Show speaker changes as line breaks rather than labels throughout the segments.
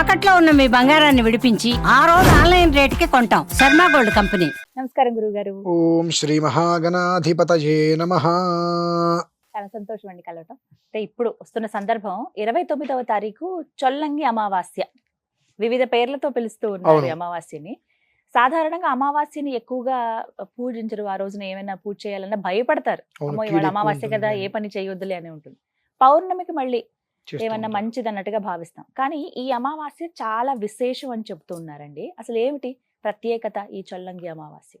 తాకట్లో ఉన్న మీ బంగారాన్ని విడిపించి ఆ రోజు ఆన్లైన్ రేటుకి కొంటాం. Sharma gold company.
నమస్కారం గురుగారు.
ఓం శ్రీ మహాగణాధిపతయే నమ.
చాలా సంతోషం అండి కలవటం. అంటే ఇప్పుడు వస్తున్న సందర్భం ఇరవై తొమ్మిదవ తారీఖు చొల్లంగి అమావాస్య. వివిధ పేర్లతో పిలుస్తూ ఉన్నారు. అమావాస్యని. సాధారణంగా అమావాస్యని ఎక్కువగా పూజించరు. ఆ రోజున ఏమైనా పూజ చేయాలన్నా భయపడతారు. అమ్మో ఇవాళ అమావాస్య కదా ఏ పని చేయొద్దులే అని ఉంటుంది. పౌర్ణమికి మళ్ళీ ఏమన్నా మంచిది అన్నట్టుగా భావిస్తాం. కానీ ఈ అమావాస్య చాలా విశేషం అని చెప్తూ ఉన్నారండి అసలు ఏమిటి ప్రత్యేకత ఈ చొల్లంగి అమావాస్య?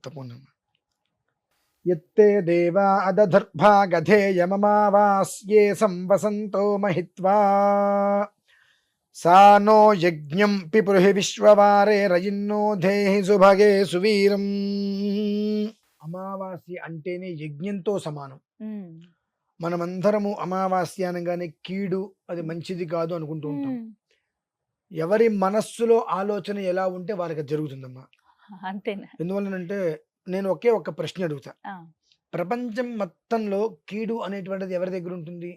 ఎత్తే దేవా అదధర్భాగధేయమమావాస్యే సంవసంతో మహిత్వా. సా నో యజ్ఞం పిపురుహి విశ్వవారే రయిన్నో దేహి సుభగే సువీరం. అమావాస్య అంటేనే యజ్ఞంతో సమానం. మనమందరము అమావాస్య అనగానే కీడు అది మంచిది కాదు అనుకుంటూ ఉంటాం. ఎవరి మనస్సులో ఆలోచన ఎలా ఉంటే వారికి జరుగుతుందమ్మా
అంతేనా
ఎందువల్లనంటే నేను ఒకే ఒక ప్రశ్న అడుగుతా. ప్రపంచం మొత్తంలో కీడు అనేటువంటిది ఎవరి దగ్గర ఉంటుంది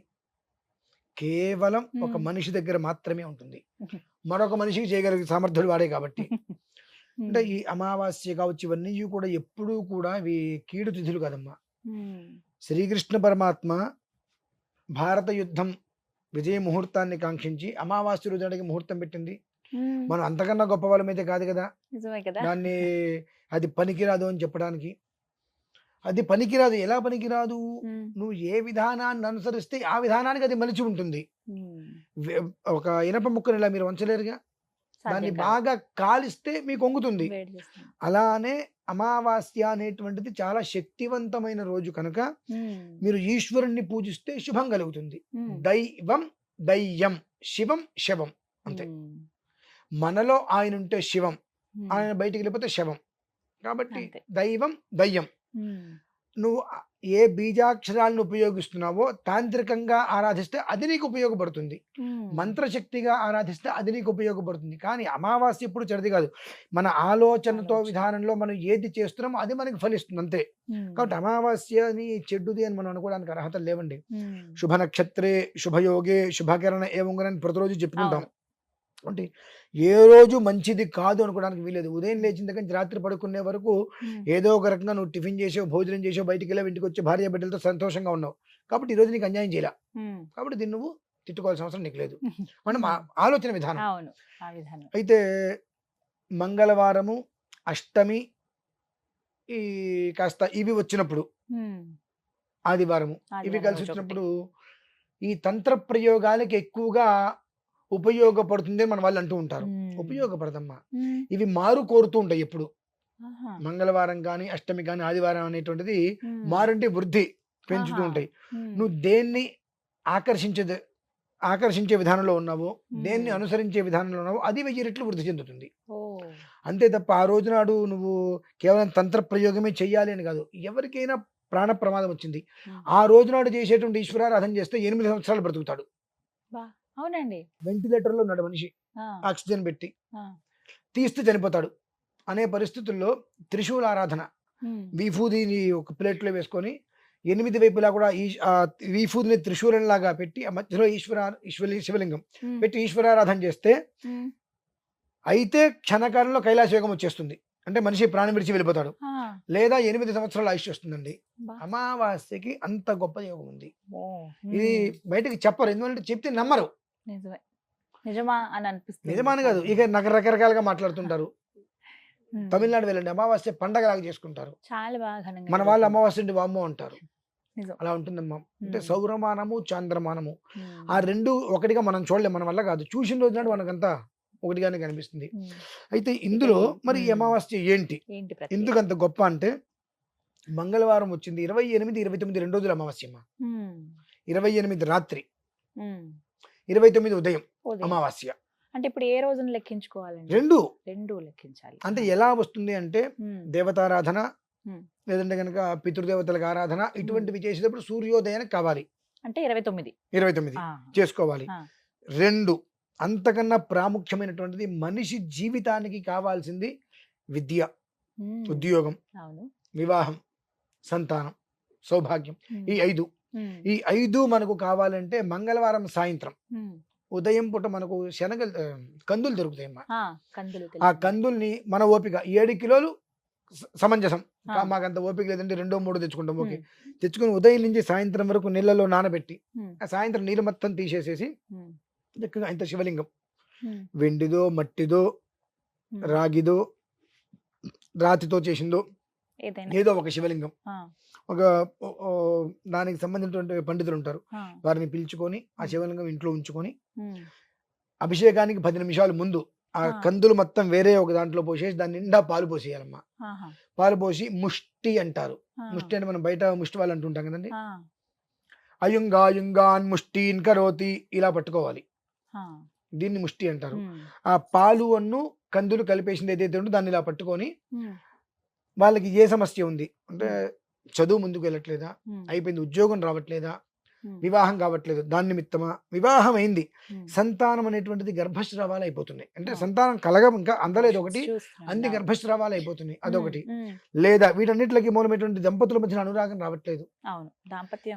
కేవలం ఒక. మనిషి దగ్గర మాత్రమే ఉంటుంది. మరొక మనిషికి చేయగలిగే సామర్థ్యులు వాడే కాబట్టి అంటే. ఈ అమావాస్య కావచ్చు ఇవన్నీ కూడా ఎప్పుడూ కూడా ఇవి కీడు తిథులు కాదమ్మా. శ్రీకృష్ణ పరమాత్మ భారత యుద్ధం విజయ ముహూర్తాన్ని కాంక్షించి అమావాస్య రోజు నాటికి ముహూర్తం పెట్టింది. మనం అంతకన్నా గొప్ప వాళ్ళమైతే కాదు కదా.
కదా.
దాన్ని అది పనికిరాదు అని చెప్పడానికి. అది పనికిరాదు. ఎలా పనికిరాదు. నువ్వు ఏ విధానాన్ని అనుసరిస్తే ఆ విధానానికి అది మలిచి ఉంటుంది. ఒక ఇనప ముక్కని ఇలా మీరు వంచలేరుగా? దాన్ని. బాగా కాలిస్తే మీకు వంగుతుంది. అలానే అమావాస్య అనేటువంటిది చాలా శక్తివంతమైన రోజు కనుక. మీరు ఈశ్వరుణ్ణి పూజిస్తే శుభం కలుగుతుంది. దైవం దయ్యం శివం శవం అంతే. మనలో ఆయన ఉంటే శివం. ఆయన బయటికి వెళ్ళిపోతే శవం కాబట్టి. దైవం దయ్యం. నువ్వు ఏ బీజాక్షరాలను ఉపయోగిస్తున్నావో తాంత్రికంగా ఆరాధిస్తే అది నీకు ఉపయోగపడుతుంది. మంత్రశక్తిగా ఆరాధిస్తే అది నీకు ఉపయోగపడుతుంది కానీ అమావాస్య ఇప్పుడు చెడిది కాదు మన ఆలోచనతో
ఆలోచన.
విధానంలో మనం ఏది చేస్తున్నామో అది మనకి ఫలిస్తుంది అంతే. కాబట్టి అమావాస్యని చెడ్డుది అని మనం అనుకోవడానికి అర్హత లేవండి. శుభ నక్షత్రే శుభయోగే శుభకరణ ఏవంగనని ప్రతిరోజు చెప్పుకుంటాం. అంటే ఏ రోజు మంచిది కాదు అనుకోవడానికి వీలేదు ఉదయం లేచిన దగ్గర నుంచి రాత్రి పడుకునే వరకు. ఏదో ఒక రకంగా నువ్వు టిఫిన్ చేసావు భోజనం చేసావు బయటికి వెళ్ళావు ఇంటికి వచ్చి భార్య బిడ్డలతో సంతోషంగా ఉన్నావు కాబట్టి ఈ రోజు నీకు అన్యాయం చేయాల. కాబట్టి దీన్ని నువ్వు తిట్టుకోవాల్సిన అవసరం నీకు లేదు. మనం ఆలోచన విధానం అయితే మంగళవారము అష్టమి ఈ కాస్త ఇవి వచ్చినప్పుడు. ఆదివారము ఇవి కలిసి. వచ్చినప్పుడు ఈ తంత్ర ప్రయోగాలకి ఎక్కువగా ఉపయోగపడుతుంది అని మన వాళ్ళు అంటూ ఉంటారు. ఉపయోగపడదమ్మా. ఇవి మారు కోరుతూ ఉంటాయి ఎప్పుడు. మంగళవారం కానీ అష్టమి కానీ ఆదివారం అనేటువంటిది. మారంటే వృద్ధి పెంచుతూ. ఉంటాయి. నువ్వు దేన్ని ఆకర్షించే ఆకర్షించే విధానంలో ఉన్నావో దేన్ని. అనుసరించే విధానంలో ఉన్నావో అది వెయ్యి రెట్లు వృద్ధి చెందుతుంది. అంతే తప్ప ఆ రోజు నాడు నువ్వు కేవలం తంత్ర ప్రయోగమే చెయ్యాలి అని కాదు ఎవరికైనా ప్రాణ ప్రమాదం వచ్చింది. ఆ రోజు నాడు చేసేటువంటి ఈశ్వరారాధన చేస్తే ఎనిమిది సంవత్సరాలు బ్రతుకుతాడు
అవునండి
వెంటిలేటర్లో ఉన్నాడు మనిషి. ఆక్సిజన్ పెట్టి. తీస్తే చనిపోతాడు అనే పరిస్థితుల్లో త్రిశూల ఆరాధన. వీఫూదిని ఒక ప్లేట్లో వేసుకొని ఎనిమిది వైపులా కూడా ఈ వీఫూదిని త్రిశూలంలాగా పెట్టి ఆ మధ్యలో ఈశ్వర ఈశ్వరి శివలింగం. పెట్టి ఈశ్వరారాధన చేస్తే. అయితే క్షణకాలంలో కైలాస యోగం వచ్చేస్తుంది అంటే మనిషి ప్రాణం విడిచి వెళ్ళిపోతాడు. లేదా ఎనిమిది సంవత్సరాల ఆయుష్ వస్తుందండి. అమావాస్యకి అంత గొప్ప యోగం ఉంది. ఇది. బయటకి చెప్పరు ఎందుకంటే చెప్తే నమ్మరు
నిజమే నిజమా అని అనిపిస్తుంది
నిజమాని కాదు ఇక నగ రకరకాలుగా మాట్లాడుతుంటారు. తమిళనాడు వెళ్ళండి అమావాస్య పండగలాగా చేసుకుంటారు
చాలా బాగా
మన వాళ్ళు. అమావాస్య అంటే వామ్మో అంటారు అలా ఉంటుందమ్మా అంటే
ఉమ్.
సౌరమానము చాంద్రమానము. ఆ రెండు ఒకటిగా మనం చూడలేం మన వల్ల కాదు చూసిన రోజు నాడు మనకంతా ఒకటిగానే కనిపిస్తుంది. అయితే ఇందులో మరి. అమావాస్య ఏంటి? ఎందుకు అంత గొప్ప అంటే మంగళవారం వచ్చింది ఇరవై ఎనిమిది ఇరవై తొమ్మిది రెండు రోజులు అమావాస్య అమ్మ
ఉమ్.
ఇరవై ఎనిమిది రాత్రి. ఇరవై తొమ్మిది ఉదయం. అమావాస్య
అంటే ఇప్పుడు ఏ రోజున లెక్కించుకోవాలండి
రెండు
రెండు లెక్కించాలి
అంటే ఎలా వస్తుంది అంటే. దేవతారాధన. లేదంటే కనుక పితృదేవతలకు ఆరాధన ఇటువంటివి చేసేటప్పుడు సూర్యోదయానికి కావాలి
అంటే ఇరవై తొమ్మిది
ఇరవై తొమ్మిది. చేసుకోవాలి. రెండు అంతకన్నా ప్రాముఖ్యమైనటువంటిది మనిషి జీవితానికి కావాల్సింది విద్య. ఉద్యోగం వివాహం సంతానం సౌభాగ్యం. ఈ ఐదు. ఈ ఐదు మనకు కావాలంటే మంగళవారం సాయంత్రం. ఉదయం పూట మనకు శనగలు కందులు దొరుకుతాయమ్మా
ఆ.
కందుల్ని మన ఓపిక ఏడు కిలోలు సమంజసం.
ఆ.
కా- మాకు అంత ఓపిక లేదంటే రెండో మూడో తెచ్చుకుంటాం ఓకే. తెచ్చుకుని ఉదయం నుంచి సాయంత్రం వరకు నీళ్ళలో నానబెట్టి ఆ సాయంత్రం నీళ్ళు మొత్తం తీసేసేసి చక్కగా ఇంత శివలింగం. వెండిదో మట్టిదో. రాగిదో రాతితో చేసిందో ఏదో ఒక శివలింగం. ఒక దానికి సంబంధించినటువంటి పండితులు ఉంటారు వారిని పిలుచుకొని ఆ. శివలింగం ఇంట్లో ఉంచుకొని అభిషేకానికి పది నిమిషాలు ముందు ఆ. కందులు మొత్తం వేరే ఒక దాంట్లో పోసేసి దాని నిండా పాలు పోసేయాలమ్మా. పాలు పోసి ముష్టి అంటారు. ముష్టి అంటే మనం బయట ముష్టి వాళ్ళు అంటుంటాం కదండి. అయుంగా యుంగాన్ ముష్టీన్ కరోతి ఇలా పట్టుకోవాలి. దీన్ని ముష్టి అంటారు. ఆ పాలు అన్ను కందులు కలిపేసింది ఏదైతే ఉందో దాన్ని ఇలా పట్టుకొని వాళ్ళకి ఏ సమస్య ఉంది? అంటే చదువు ముందుకు వెళ్ళట్లేదా అయిపోయింది ఉద్యోగం రావట్లేదా? వివాహం కావట్లేదు దాని నిమిత్తమా? వివాహం అయింది. సంతానం అనేటువంటిది గర్భస్రావాలు అయిపోతున్నాయి. అంటే. సంతానం కలగ ఇంకా అందలేదు ఒకటి
అవును.
గర్భస్రావాలు అయిపోతున్నాయి. అదొకటి. లేదా వీటన్నిటికి మూలమైనటువంటి దంపతుల మధ్యన అనురాగం రావట్లేదు.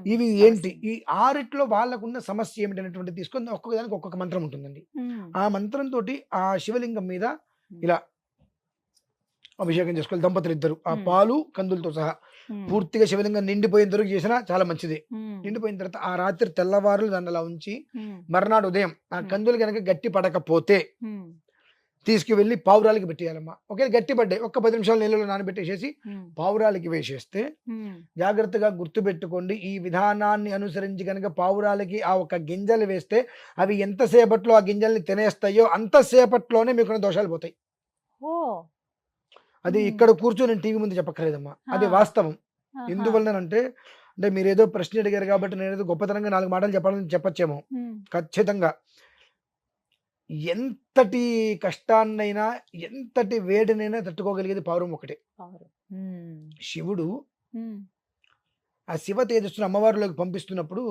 ఇవి. ఏంటి? ఈ ఆరిట్లో వాళ్ళకున్న సమస్య ఏమిటి అనేటువంటి తీసుకొని ఒక్కొక్క దానికి ఒక్కొక్క మంత్రం ఉంటుందండి. ఆ మంత్రం తోటి ఆ శివలింగం మీద ఇలా అభిషేకం చేసుకోవాలి. దంపతులు ఇద్దరు. ఆ. పాలు కందులతో సహా. పూర్తిగా శివలింగం నిండిపోయిన వరకు చేసినా చాలా మంచిది. నిండిపోయిన తర్వాత ఆ రాత్రి తెల్లవారులు దాన్ని అలా ఉంచి మర్నాడు ఉదయం ఆ. కందులు కనుక గట్టి పడకపోతే తీసుకువెళ్ళి పావురాలకి పెట్టేయాలమ్మా. ఒకే గట్టి పడ్డాయి ఒక్క పది నిమిషాలు నీళ్ళలో నానబెట్టేసేసి పావురాలకి వేసేస్తే జాగ్రత్తగా గుర్తుపెట్టుకోండి ఈ విధానాన్ని అనుసరించి కనుక పావురాలకి ఆ ఒక గింజలు వేస్తే అవి ఎంతసేపట్లో ఆ గింజల్ని తినేస్తాయో అంతసేపట్లోనే మీకు దోషాలు పోతాయి. అది. ఇక్కడ కూర్చొని నేను టీవీ ముందు చెప్పక్కర్లేదమ్మా. అది. వాస్తవం. ఎందువల్లనంటే అంటే మీరు ఏదో ప్రశ్న అడిగారు కాబట్టి నేను ఏదో గొప్పతనంగా నాలుగు మాటలు చెప్పాలని చెప్పచ్చేమో. ఖచ్చితంగా. ఎంతటి కష్టాన్నైనా ఎంతటి వేడినైనా తట్టుకోగలిగేది పౌరం ఒకటే. శివుడు ఆ శివ తేజస్సును అమ్మవారిలోకి పంపిస్తున్నప్పుడు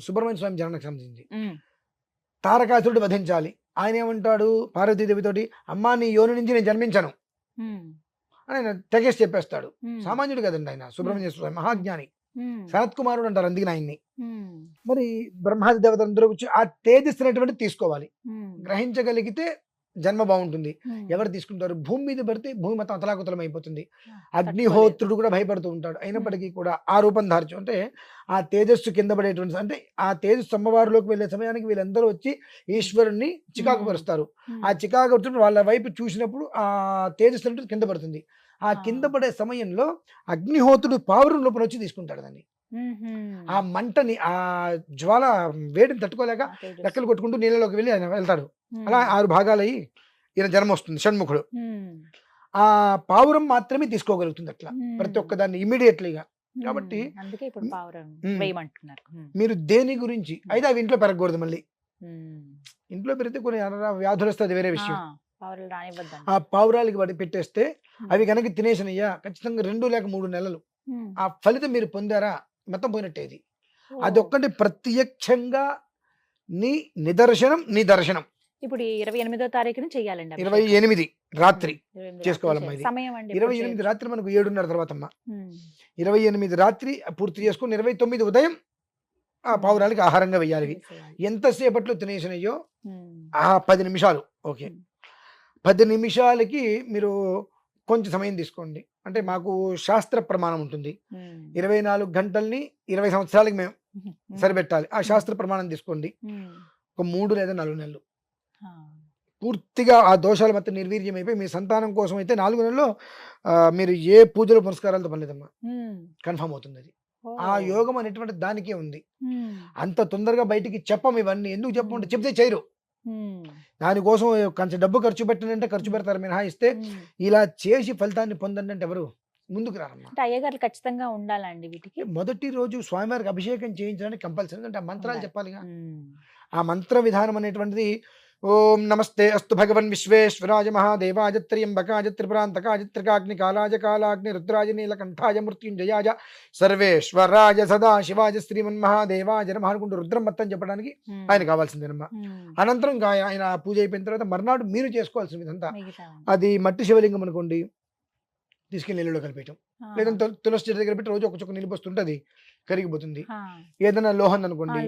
సుబ్రహ్మణ్య స్వామి జననకు సంబంధించి
ఉమ్,
తారకాసురుడు వధించాలి. ఆయన ఏమంటాడు? పార్వతీదేవితోటి అమ్మా నీ యోని నుంచి నేను జన్మించాను. ఆయన తెగేసి చెప్పేస్తాడు. సామాన్యుడు కదండి ఆయన సుబ్రహ్మణ్య స్వామి మహాజ్ఞాని. సనత్ కుమారుడు అంటారు అందుకని ఆయన్ని. మరి బ్రహ్మాది దేవతలందరూ వచ్చి ఆ తేజస్సు తీసుకోవాలి? గ్రహించగలిగితే జన్మ బాగుంటుంది. ఎవరు తీసుకుంటారు? భూమి మీద పడితే భూమి మొత్తం అతలాకుతలం అయిపోతుంది. అగ్నిహోత్రుడు కూడా భయపడుతూ ఉంటాడు. అయినప్పటికీ కూడా ఆ రూపం దార్చు అంటే ఆ తేజస్సు కింద పడేటువంటి అంటే ఆ తేజస్సు అమ్మవారిలోకి వెళ్ళే సమయానికి వీళ్ళందరూ వచ్చి ఈశ్వరుణ్ణి చికాకు పరుస్తారు. ఆ చికాకు వాళ్ళ వైపు చూసినప్పుడు ఆ తేజస్సు కింద పడుతుంది. ఆ. కింద. పడే సమయంలో అగ్నిహోత్రుడు పావురం లోపల వచ్చి తీసుకుంటాడు దాన్ని. ఆ మంటని ఆ జ్వాల వేడిని తట్టుకోలేక. రెక్కలు కొట్టుకుంటూ నీళ్ళలోకి వెళ్ళి ఆయన వెళ్తాడు. అలా ఆరు భాగాలయ్యి ఈయన జన్మ వస్తుంది షణ్ముఖుడు. ఆ పావురం మాత్రమే తీసుకోగలుగుతుంది అట్లా ప్రతి ఒక్క దాన్ని ఇమీడియట్లీగా కాబట్టి మీరు దేని గురించి? అయితే అవి ఇంట్లో పెరగకూడదు మళ్ళీ. ఇంట్లో పెరిగితే కొన్ని వ్యాధులు వస్తే అది వేరే విషయం.
ఆ,
పావురాలకి వాటి పెట్టేస్తే అవి కనుక తినేసినయ్యా ఖచ్చితంగా రెండు లేక మూడు నెలలు. ఆ ఫలితం మీరు పొందారా? మొత్తం పోయినట్టేది. అదొక్కటి ప్రత్యక్షంగా నీ నిదర్శనం నీ దర్శనం
ఇప్పుడు ఇరవై ఎనిమిదో తారీఖున చెయ్యాలండి అభిషేకం.
ఇరవై ఎనిమిది రాత్రి
ఉమ్, ఇరవై ఎనిమిది
చేసుకోవాలమ్మా
రాత్రి
ఇది. ఇరవై ఎనిమిది? రాత్రి మనకు ఏడున్నర తర్వాత అమ్మ ఇరవై ఎనిమిది రాత్రి పూర్తి చేసుకుని ఇరవై తొమ్మిది ఉదయం ఆ పావురాలకి ఆహారంగా వెయ్యాలి. ఎంతసేపట్లో తినేసినయ్యో
ఉమ్,
ఆ పది నిమిషాలు ఓకే. పది నిమిషాలకి మీరు కొంచెం సమయం తీసుకోండి. అంటే మాకు శాస్త్ర ప్రమాణం ఉంటుంది. ఇరవై నాలుగు గంటల్ని ఇరవై సంవత్సరాలకి మేము సరిపెట్టాలి. ఆ శాస్త్ర ప్రమాణం తీసుకోండి. ఒక మూడు లేదా నాలుగు నెలలు. పూర్తిగా ఆ దోషాలు మొత్తం నిర్వీర్యం అయిపోయి మీ సంతానం కోసం అయితే నాలుగు నెలల్లో మీరు ఏ పూజలు పురస్కారాలతో పనిలేదమ్మా. కన్ఫర్మ్ అవుతుంది అది ఆ యోగం అనేటువంటి దానికే ఉంది. అంత తొందరగా బయటికి చెప్పం ఇవన్నీ. ఎందుకు చెప్పమంటే చెప్తే చేయరు. దానికోసం కొంచెం డబ్బు ఖర్చు పెట్టనంటే ఖర్చు పెడతారు మినహాయిస్తే
ఉమ్.
ఇలా చేసి ఫలితాన్ని పొందండి అంటే ఎవరు ముందుకు రారమ్మా
అయ్యగారు ఖచ్చితంగా ఉండాలండి వీటికి.
మొదటి రోజు స్వామివారికి అభిషేకం చేయించడానికి కంపల్సరీ. అంటే ఆ మంత్రాలు. చెప్పాలిగా. ఆ మంత్ర విధానం అనేటువంటిది ఓం నమస్తే అస్తు భగవన్ విశ్వేశ్వరాజ మహాదేవాజ త్ర్యంబకాజ త్రిపురాంతకాజ త్రికాగ్ని కాలాజ కాలాగ్ని రుద్రాజ నీలకంఠాజ మృత్యుంజయాజ సర్వేశ్వరాజ సదా శివాజ శ్రీమన్ మహాదేవాజ నమః అనుకుంటూ రుద్రం మొత్తం చెప్పడానికి ఆయన కావాల్సిందేనమ్మా. అనంతరం ఆయన పూజ అయిపోయిన తర్వాత మర్నాడు మీరు చేసుకోవాల్సిన
మిగతా
అది మట్టి శివలింగం అనుకోండి తీసుకెళ్ళి నీళ్ళలో కలిపేయటం. లేదంటే తుల- తులసి చెట్టు దగ్గర పెట్టి రోజు ఒక చుక్క నీళ్ళు పోస్తుంటే కరిగిపోతుంది. ఏదైనా లోహం
ఆ,
అనుకోండి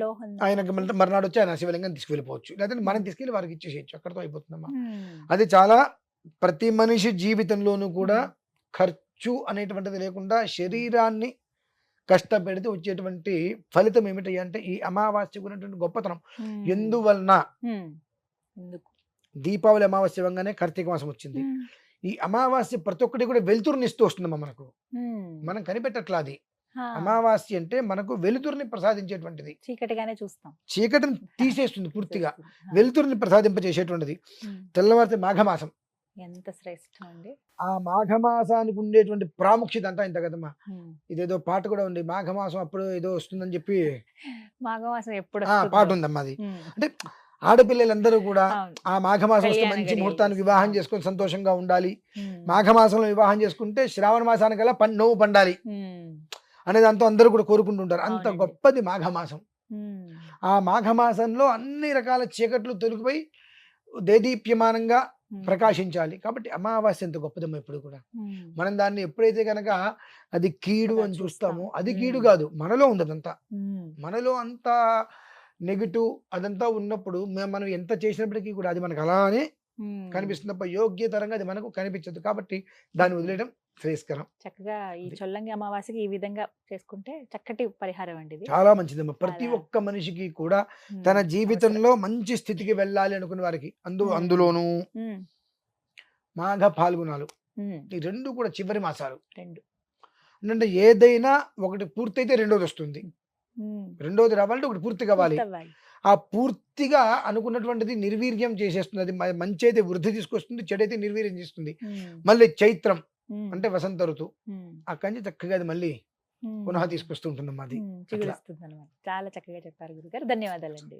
ఆయనకి మర్నాడు వచ్చి ఆయన శివలింగం తీసుకెళ్ళిపోవచ్చు లేదంటే మనం తీసుకెళ్ళి వారికి ఇచ్చేసేయచ్చు అక్కడతో అయిపోతుందమ్మా. అది చాలా ప్రతి మనిషి జీవితంలోనూ కూడా ఖర్చు అనేటువంటిది లేకుండా శరీరాన్ని కష్టపెడితే వచ్చేటువంటి ఫలితం ఏమిటి అంటే ఈ అమావాస్యకు ఉన్నటువంటి గొప్పతనం. ఎందువలన? దీపావళి అమావాస్య వంగానే కార్తీక మాసం వచ్చింది. ఈ అమావాస్య ప్రతి ఒక్కటి కూడా వెలుతురుని ఇస్తూ వస్తుందమ్మా మనకు. మనం కనిపెట్టట్లా అది అమావాస్య అంటే మనకు వెలుతురుని ప్రసాదించేటువంటిది.
చీకటిగానే చూస్తాం.
చీకటిని తీసేస్తుంది పూర్తిగా. వెలుతురుని ప్రసాదింపజేసేటువంటిది.
ఉమ్,
తెల్లవారితే మాఘమాసం.
ఎంత శ్రేష్టం అండి.
ఆ మాఘమాసానికి ఉండేటువంటి ప్రాముఖ్యత అంతా ఇంత కదమ్మా. ఇదేదో పాట కూడా ఉంది. మాఘమాసం అప్పుడు ఏదో వస్తుందని చెప్పి
మాఘమాసం ఎప్పుడు.
పాట ఉందమ్మా అది. అంటే ఆడపిల్లలందరూ కూడా. ఆ మాఘమాసం వస్తే మంచి ముహూర్తాన్ని. వివాహం చేసుకొని సంతోషంగా ఉండాలి. మాఘమాసంలో వివాహం చేసుకుంటే శ్రావణ మాసానికల్లా పన్ నవ్వు పండాలి అనే దాంతో అందరూ కూడా కోరుకుంటుంటారు. అంత. గొప్పది మాఘమాసం. ఆ మాఘమాసంలో అన్ని రకాల చీకట్లు తొలగిపోయి దేదీప్యమానంగా ప్రకాశించాలి. కాబట్టి అమావాస్య ఎంత గొప్పదమ్మా ఇప్పుడు కూడా. మనం దాన్ని ఎప్పుడైతే కనుక అది కీడు అని
చూస్తాం.
చూస్తామో అది కీడు. కాదు మనలో ఉంది అదంతా
ఉమ్,
మనలో అంత నెగిటివ్ అదంతా ఉన్నప్పుడు మనం ఎంత చేసినప్పటికీ కూడా అది మనకు అలానే. కనిపిస్తుంది తప్ప యోగ్యతరంగా అది మనకు కనిపించదు కాబట్టి దాన్ని వదిలేయడం శ్రేయస్కరం
చక్కగా ఈ. చొల్లంగి అమావాస్యకి ఈ విధంగా చేసుకుంటే చక్కటి పరిహారం అండి
చాలా మంచిదమ్మా ప్రతి. ఒక్క మనిషికి కూడా తన. జీవితంలో మంచి స్థితికి వెళ్ళాలి అనుకునే వారికి అందు. అందులోనూ మాఘ పాల్గొనాలు ఈ రెండు కూడా చివరి మాసాలు
రెండు
అంటే ఏదైనా ఒకటి పూర్తయితే రెండోది వస్తుంది రెండోది రావాలంటే ఒకటి పూర్తి కావాలి. ఆ పూర్తిగా అనుకున్నటువంటిది నిర్వీర్యం చేసేస్తుంది. అది మంచి అయితే వృద్ధి తీసుకొస్తుంది చెడైతే నిర్వీర్యం చేస్తుంది. మళ్ళీ చైత్రం అంటే వసంత ఋతువు అక్కడి నుంచి చక్కగా అది మళ్ళీ పునః తీసుకొస్తూ ఉంటుంది అది
ఉమ్, చిగురిస్తుంది అనమాట చాలా చక్కగా చెప్పారు గురుగారు. ధన్యవాదాలండి.